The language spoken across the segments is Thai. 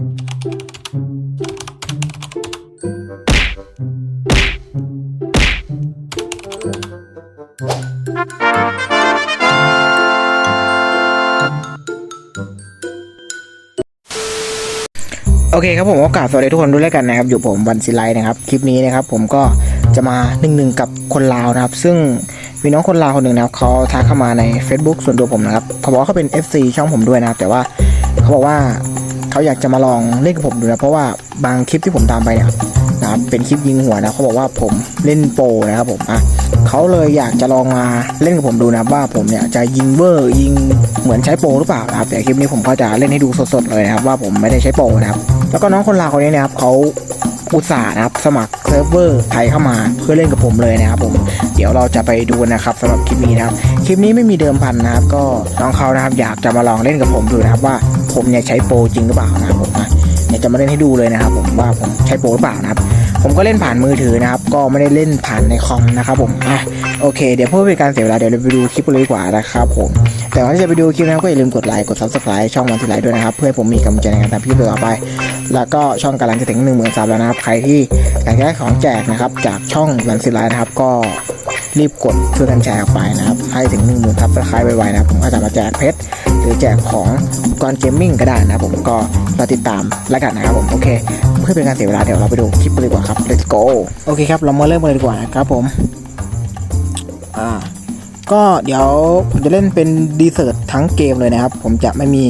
โอเคครับผมโอกาสสวัสดีทุกคนด้วยแล้วกันนะครับ อยู่ผมวันศิไลนะครับ คลิปนี้นะครับผมก็จะมาหนึ่งหนึ่งกับคนลาวนะครับ ซึ่งมีน้องคนลาวคนหนึ่งนะครับเขาทักเข้ามาใน Facebook ส่วนตัวผมนะครับเขาบอกว่าเขาเป็น FC ช่องผมด้วยนะครับ แต่ว่าเขาบอกว่า เขาอยากจะมาลองเล่นกับผมดูนะเพราะว่าบางคลิปที่ผมตามไปเนี่ยนะครับเป็นคลิปยิงหัวนะเขาบอกว่าผมเล่นโปรนะครับผมอะเขาเลยอยากจะลองมาเล่นกับผมดูนะว่าผมเนี่ยจะยิงเวอร์ยิงเหมือนใช้โปรหรือเปล่านะครับแต่คลิปนี้ผมก็จะเล่นให้ดูสดๆเลยนะครับว่าผมไม่ได้ใช้โปรนะครับแล้วก็น้องคนลาวคนนี้นะครับเขาอุตส่าห์นะครับสมัครเซิร์ฟเวอร์ไทยเข้ามาเพื่อเล่นกับผมเลยนะครับผมเดี๋ยวเราจะไปดูนะครับสำหรับคลิปนี้นะครับคลิปนี้ไม่มีเดิมพันนะครับก็น้องเขานะครับอยากจะมาลองเล่นกับผมดูนะครับว่า ผมเนี่ยใช้โปรจริงหรือเปล่านะครับผมเดี๋ยจะมาเล่นให้ดูเลยนะครับผมว่าผมใช้โปรหรือเปล่านะครับผมก็เล่นผ่านมือถือนะครับ ก็ไม่ได้เล่นผ่านในคอมนะครับผมอะโอเค เดี๋ยวเพื่อเป็นการเสียเวลาเดี๋ยวเราไปดูคลิปกันเลยดีกว่านะครับผม แต่ก่อนที่จะไปดูคลิปนะครับก็อย่าลืมกดไลค์กด subscribe ช่องวันที่ไลค์ด้วยนะครับ เพื่อให้ผมมีกำลังใจในการทำคลิปต่อไป แล้วก็ช่องกำลังจะถึง1 0 0 0 0ซับแล้วนะครับ ใครที่อยากได้ของแจกนะครับ จากช่องวันสิไลน์นะครับก็รีบกดช่วยกันแชร์ออกไปนะครับ ให้ถึง1 0,000ซับสไครต์ไวๆนะผมก็จะมาแจกเพชรหรือแจกของอุปกรณ์เกมมิ่งก็ได้นะผมก็รอติดตามแล้วกันนะครับผมโอเค เพื่อเป็นการเสียเวลาเดี๋ยวเราไปดูคลิปกันเลยดีกว่าครับ let's go โอเคครับเรามาเริ่มกันเลยดีกว่านะครับผมอ่าก็เดี๋ยวผมจะเล่นเป็นดีเซอร์ทั้งเกมเลยนะครับ ผมจะไม่มี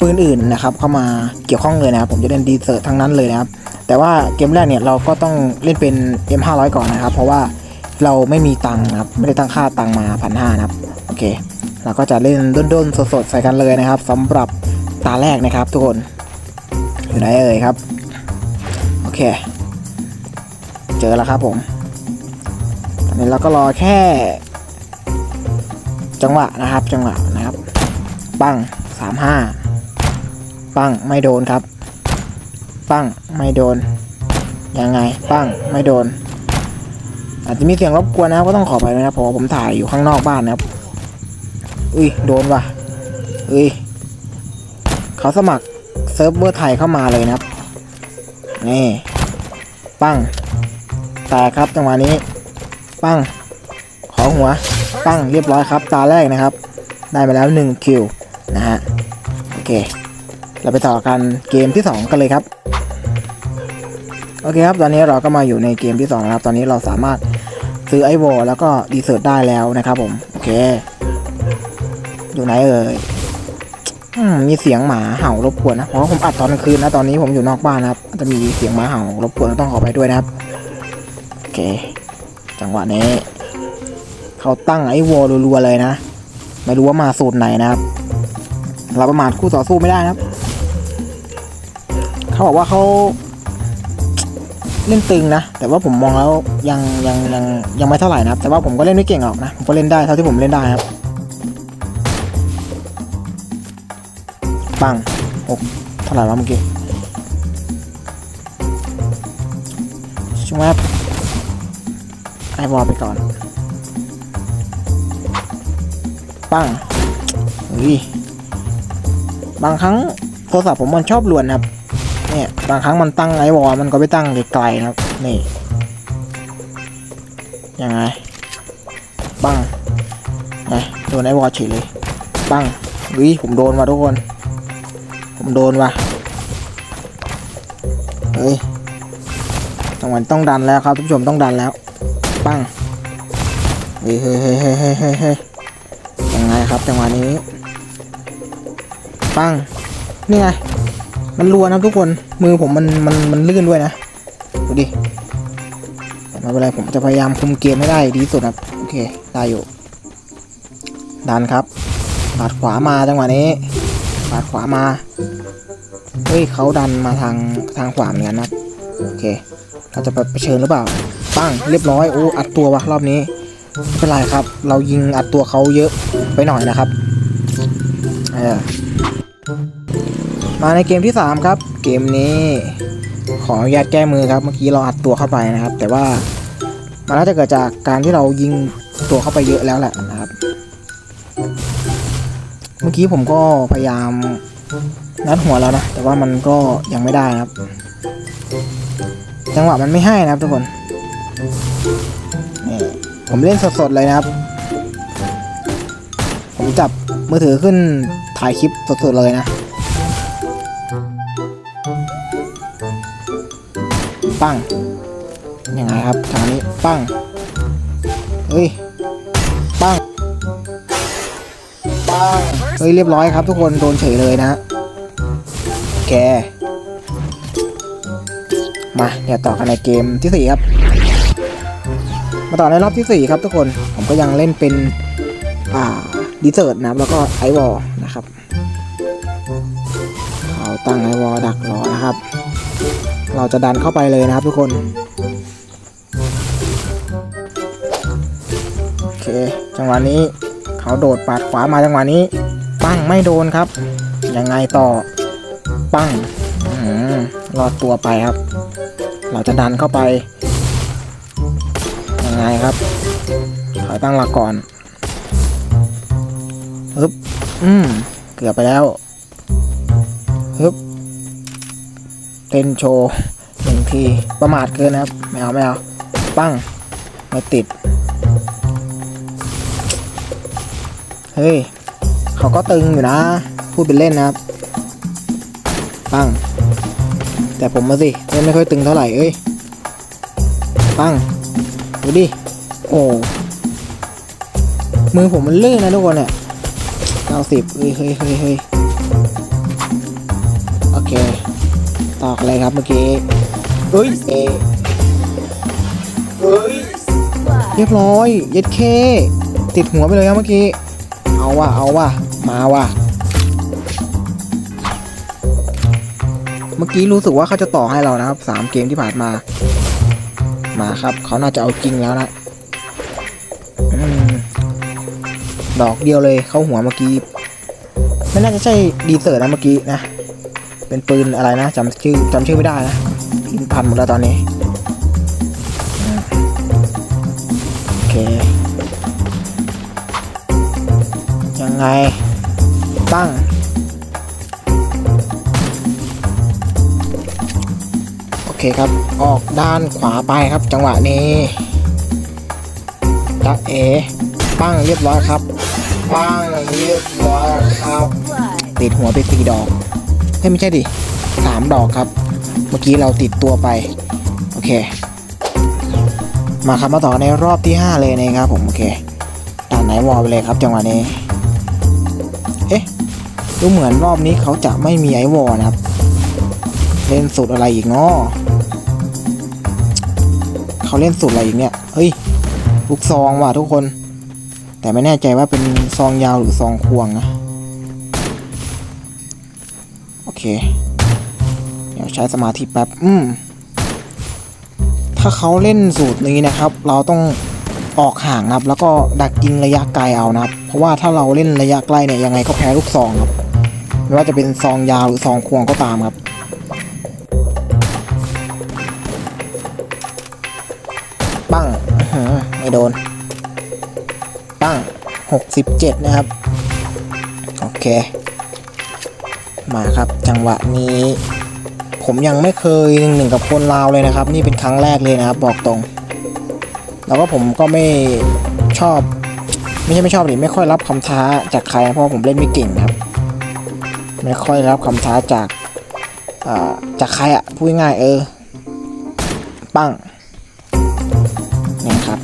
ปืนอื่นนะครับ เข้ามาเกี่ยวข้องเลยนะครับ ผมจะเล่นดีเซอร์ทั้งนั้นเลยนะครับแต่ว่าเกมแรกเนี่ยเราก็ต้องเล่นเป็น M500 ก่อนนะครับ เพราะว่า เราไม่มีตังค์นะครับ ไม่ได้ตั้งค่าตังค์มาพันห้านะครับ โอเค เราก็จะเล่นด้นๆ สดๆ ใส่กันเลยนะครับสำหรับตาแรกนะครับ ทุกคนอยู่ไหนเอ่ยครับ โอเค เจอแล้วครับผม ตอนนี้เราก็รอแค่ จังหวะนะครับ จังหวะนะครับ ปั้งสามห้าปั้งไม่โดนครับ ปั้งไม่โดน ยังไง ปั้งไม่โดน อาจจะมีเสียงรบกวนนะครับก็ต้องขอไปนะครับเพราะผมถ่ายอยู่ข้างนอกบ้านนะครับ อุ้ยโดนว่ะอุ้ยเขาสมัครเซิร์ฟเวอร์ไทยเข้ามาเลยนะครับนี่ปั้งแตกครับจังหวะนี้ ปั้งขอหัว ปั้งเรียบร้อยครับ ตาแรกนะครับ ได้ไปแล้ว1คิวนะฮะโอเค เราไปต่อกันเกมที่ 2 กันเลยครับโอเคครับ ตอนนี้เราก็มาอยู่ในเกมที่2นะครับ ตอนนี้เราสามารถ ซื้อไอวอลแล้วก็ดีเซิร์ตได้แล้วนะครับผม โอเค อยู่ไหนเอ่ยมมีเสียงหมาเห่ารบกวนนะเพราะผมอัดตอนกลางคืนนะตอนนี้ผมอยู่นอกบ้านนะครับ จะมีเสียงหมาเห่ารบกวนต้องขอไปด้วยนะครับโอเค จังหวะนี้ เขาตั้งไอวอลรัวๆเลยนะ ไม่รู้ว่ามาสูตรไหนนะครับ เราประมาทคู่ต่อสู้ไม่ได้นะครับ เขาบอกว่าเขา เล่นตึงนะ แต่ว่าผมมองแล้วยังยังยังยังไม่เท่าไหร่นะครับ แต่ว่าผมก็เล่นไม่เก่งหรอกนะ ผมก็เล่นได้เท่าที่ผมเล่นได้ครับ ปังหกเท่าไหร่วะเมื่อกี้ช่วงแรกไอวอลไปก่อน ปังอุ้ยบางครั้งโทรศัพท์ผมมันชอบลวนะครับ เนี่ยบางครั้งมันตั้งไอวอลมันก็ไปตั้งไกลๆนะครับ นี่ยังไงปังไงโดนไอวอลเฉยเลยปังอุ้ยผมโดนว่ะทุกคน ผมโดนว่ะเฮ้ยจังหวะต้องดันแล้วครับทุกผู้ชมต้องดันแล้วปังเฮ้ยเฮ้ยเฮ้ยเฮ้ยเฮ้ยเฮ้ยเฮ้ยยังไงครับจังหวะนี้ปังนี่ไง มันรัวนะทุกคน มือผมมันมันมันลื่นด้วยนะ ดูดิแต่ไม่เป็นไรผมจะพยายามคุมเกมให้ได้ดีสุดครับ โอเค ได้อยู่ ดันครับปาดขวามาจังหวะนี้ปาดขวามา เฮ้ยเขาดันมาทางทางขวาเหมือนกันนะโอเค เราจะไปเผชิญหรือเปล่าปั้งเรียบร้อย โอ้ อัดตัววะรอบนี้ไม่เป็นไรครับ เรายิงอัดตัวเขาเยอะไปหน่อยนะครับ เออ มาในเกมที่ 3 ครับ เกมนี้ขออนุญาตแก้มือครับ เมื่อกี้เราอัดตัวเข้าไปนะครับ แต่ว่ามันน่าจะเกิดจากการที่เรายิงตัวเข้าไปเยอะแล้วแหละนะครับ เมื่อกี้ผมก็พยายามงัดหัวแล้วนะ แต่ว่ามันก็ยังไม่ได้นะครับ จังหวะมันไม่ให้นะครับทุกคนนี่ผมเล่นสดๆเลยนะครับ ผมจับมือถือขึ้นถ่ายคลิปสดๆเลยนะ ปั้งยังไงครับทางนี้ปั้งเฮ้ยปั้งปั้งเฮ้ยเรียบร้อยครับทุกคนโดนเฉยเลยนะแกมาเดี๋ยวต่อกันในเกมที่สี่ครับ มาต่อในรอบที่สี่ครับทุกคนผมก็ยังเล่นเป็น อ่าดีเซิร์ตนะครับแล้วก็ไอวอลนะครับเขาตั้งไอวอลดักรอนะครับ เราจะดันเข้าไปเลยนะครับทุกคน โอเค จังหวะนี้เขาโดดปาดขวามาจังหวะนี้ ปั้งไม่โดนครับ ยังไงต่อ ปั้งรอดตัวไปครับ เราจะดันเข้าไป ยังไงครับถอยตั้งหลักก่อนฮึบอืม เกือบไปแล้วฮึบเต้นโชว์ ที ประมาทเกินนะครับ ไม่เอาไม่เอา ปั้ง ไม่ติด เฮ้ย เขาก็ตึงอยู่นะ พูดเป็นเล่นนะครับ ปั้ง แต่ผมมาสิเล่นไม่ค่อยตึงเท่าไหร่ เอ้ย ปั้ง ดูดิ โอ้ มือผมมันลื่นนะทุกคนเนี่ยเก้าสิบเฮ้ยเฮ้ยเฮ้ยเฮ้ยโอเค ตอกอะไรครับเมื่อกี้ เฮ้ยเอเฮ้ย เรียบร้อย เย็ดเค ติดหัวไปเลยครับเมื่อกี้ เอาว่ะ เอาว่ะ มาว่ะ เมื่อกี้รู้สึกว่าเขาจะต่อให้เรานะครับสามเกมที่ผ่านมา มาครับ เขาน่าจะเอาจริงแล้วนะอืมดอกเดียวเลยเข้าหัวเมื่อกี้ ไม่น่าจะใช่ดีเซอร์นะเมื่อกี้นะ เป็นปืนอะไรนะจำชื่อจำชื่อไม่ได้นะ ลิ้นพันหมดแล้วตอนนี้อืมโอเค ยังไง ตั้ง โอเคครับ ออกด้านขวาไปครับจังหวะนี้ตะเอปั้งเรียบร้อยครับปั้งเรียบร้อยครับติดหัวไปสี่ดอกเฮ้ยไม่ใช่ดิสามดอกครับเมื่อกี้เราติดตัวไป โอเค มาครับมาต่อในรอบที่ห้าเลยนะครับผม โอเคด่านไหนวอลไปเลยครับจังหวะนี้ เอ๊ะ ดูเหมือนรอบนี้เขาจะไม่มีไอวอลนะครับ เล่นสูตรอะไรอีกเนาะเขาเล่นสูตรอะไรอีกเนี่ย เฮ้ย ลูกซองว่ะทุกคน แต่ไม่แน่ใจว่าเป็นซองยาวหรือซองควงนะ โอเค ใช้สมาธิแป๊บอืมถ้าเขาเล่นสูตรนี้นะครับ เราต้องออกห่างนะครับ แล้วก็ดักยิงระยะไกลเอานะครับ เพราะว่าถ้าเราเล่นระยะใกล้เนี่ยยังไงก็แพ้ลูกซองครับไม่ว่าจะเป็นซองยาวหรือซองควงก็ตามครับปั้งไม่โดนปั้งหกสิบเจ็ดนะครับ โอเค มาครับจังหวะนี้ ผมยังไม่เคยหนึ่งหนึ่งกับคนลาวเลยนะครับ นี่เป็นครั้งแรกเลยนะครับ บอกตรง แล้วก็ผมก็ไม่ชอบ ไม่ใช่ไม่ชอบหรือไม่ค่อยรับคำท้าจากใครเพราะผมเล่นไม่เก่งครับ ไม่ค่อยรับคำท้าจากจากใครอะพูดง่ายเออ ปั้งเนี่ยครับ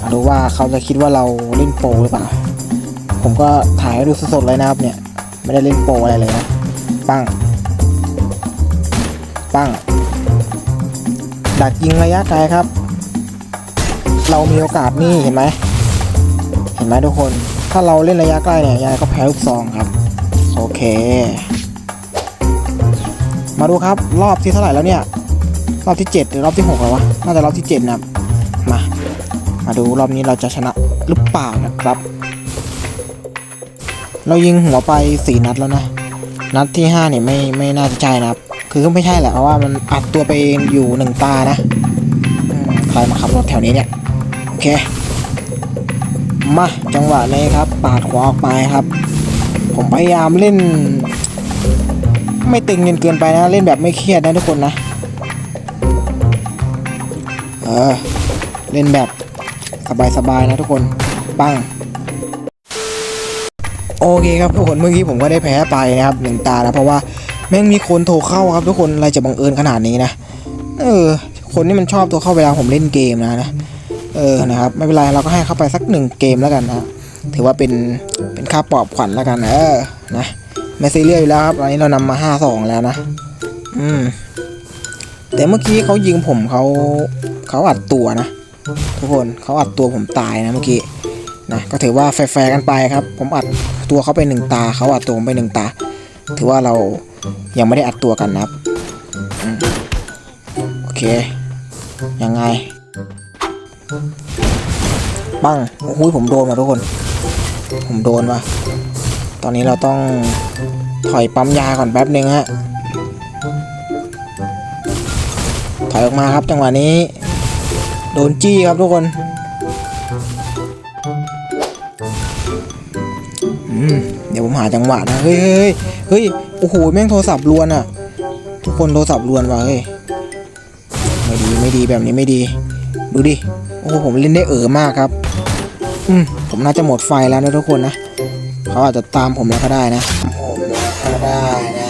มาดูว่าเขาจะคิดว่าเราเล่นโปรหรือเปล่า ผมก็ถ่ายให้ดูสดๆเลยนะครับเนี่ย ไม่ได้เล่นโปรอะไรเลยนะ ปั้ง ปั้ง ดักยิงระยะไกลครับ เรามีโอกาสนี่เห็นไหม เห็นไหมทุกคน ถ้าเราเล่นระยะใกล้เนี่ยยังไงก็แพ้ลูกซองครับ โอเค มาดูครับรอบที่เท่าไหร่แล้วเนี่ย รอบที่ 7 หรือรอบที่6แล้ววะ น่าจะรอบที่ 7 นะครับ มา มาดูรอบนี้เราจะชนะหรือเปล่านะครับเรายิงหัวไป 4 นัดแล้วนะ นัดที่ 5 เนี่ยไม่ไม่น่าจะใช่นะครับ คือก็ไม่ใช่แหละเพราะว่ามันอัดตัวไปอยู่หนึ่งตานะใครมาขับรถแถวนี้เนี่ย โอเค มาจังหวะนี้ครับ ปาดขวาออกไปครับ ผมพยายามเล่น ไม่ตึงจนเกินไปนะ เล่นแบบไม่เครียดนะทุกคนนะ เออ เล่นแบบสบายๆนะทุกคน ปังโอเคครับทุกคนเมื่อกี้ผมก็ได้แพ้ไปนะครับหนึ่งตาแล้วเพราะว่า แม่งมีคนโทรเข้าครับทุกคนอะไรจะบังเอิญขนาดนี้นะ เออ คนที่มันชอบโทรเข้าเวลาผมเล่นเกมนะนะ เออ นะครับ ไม่เป็นไร เราก็ให้เข้าไปสักหนึ่งเกมแล้วกันนะถือว่าเป็น เป็นค่าปลอบขวัญแล้วกันเออ นะไม่ซีเรียสอยู่แล้วครับตอนนี้เรานำมาห้าสองแล้วนะ อืม แต่เมื่อกี้เขายิงผมเขาเขาอัดตัวนะ ทุกคนเขาอัดตัวผมตายนะเมื่อกี้นะก็ถือว่าแฟร์กันไปครับ ผมอัดตัวเขาไปหนึ่งตาเขาอัดตัวผมไปหนึ่งตา ถือว่าเรา ยังไม่ได้อัดตัวกันนะครับโอเค ยังไงปังโอ้โหผมโดนมาทุกคน ผมโดนว่ะ ตอนนี้เราต้องถอยปั๊มยาก่อนแป๊บหนึ่งฮะ ถอยออกมาครับจังหวะนี้ โดนจี้ครับทุกคนอืมเดี๋ยวผมหาจังหวะนะ เฮ้ยเฮ้ยเฮ้ย โอ้โหแม่งโทรศัพท์รวนอะทุกคนโทรศัพท์รวนว่ะเฮ้ยไม่ดีไม่ดีแบบนี้ไม่ดี ดูดิโอ้โหผมเล่นได้เอ๋อมากครับ อืมผมน่าจะหมดไฟแล้วนะทุกคนนะเขาอาจจะตามผมแล้วก็ได้นะผมก็ได้นะ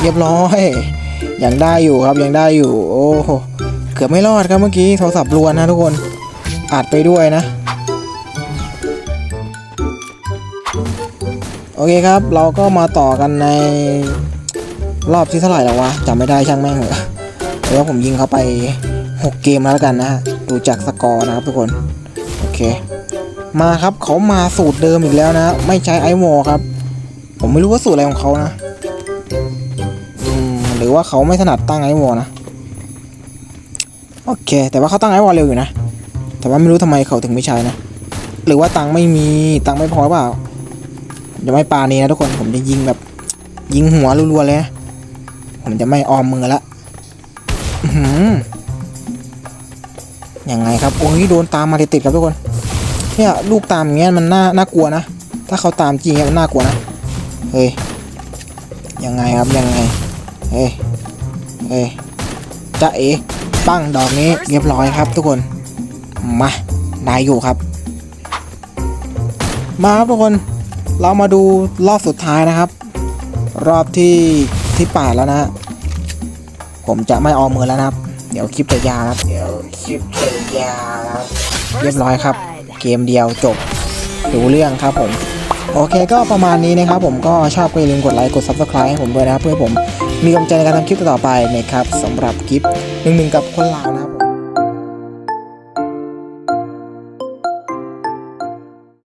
เรียบร้อยยังได้อยู่ครับยังได้อยู่ โอ้โหเกือบไม่รอดครับเมื่อกี้โทรศัพท์รวนนะทุกคนอัดไปด้วยนะ โอเคครับ เราก็มาต่อกันในรอบที่เท่าไหร่แล้ววะจำไม่ได้ช่างแม่งเหอะแต่ว่าผมยิงเขาไป 6 เกมแล้วกันนะฮะดูจากสกอร์นะครับทุกคน โอเค มาครับเขามาสูตรเดิมอีกแล้วนะ ไม่ใช้ไอวอครับ ผมไม่รู้ว่าสูตรอะไรของเขานะหรือว่าเขาไม่ถนัดตั้งไอวอลนะ โอเค แต่ว่าเขาตั้งไอวอลเร็วอยู่นะ แต่ว่าไม่รู้ทำไมเขาถึงไม่ใช้นะ หรือว่าตังค์ไม่มีตังค์ไม่พอเปล่า จะไม่ปานี้นะทุกคนผมจะยิงแบบ ยิงหัวรัวๆเลยนะผมจะไม่ออมมือละหือยังไงครับโอ้ยโดนตามมาติดๆครับทุกคน เนี่ยลูกตามอย่างเงี้ยมันน่าน่ากลัวนะ ถ้าเขาตามจริงเนี่ยมันน่ากลัวนะ เฮ้ย ยังไงครับยังไง เฮ้ย เฮ้ยจะเอ๋ปั้งดอกนี้เรียบร้อยครับ ทุกคน มาได้อยู่ครับ มาครับทุกคน เรามาดูรอบสุดท้ายนะครับ รอบที่ที่แปดแล้วนะ ผมจะไม่ออมมือแล้วนะครับ เดี๋ยวคลิปจะยาวนะครับเดี๋ยวคลิปจะยาวนะครับเรียบร้อยครับ เกมเดียวจบรู้เรื่องครับผมโอเคก็ประมาณนี้นะครับผมก็ชอบก็อย่าลืมกดไลค์กด subscribe ให้ผมด้วยนะครับเพื่อให้ผมมีกำลังใจในการทำคลิปต่อๆไปนะครับสำหรับคลิปหนึ่งหนึ่งกับคนลาวนะครับผม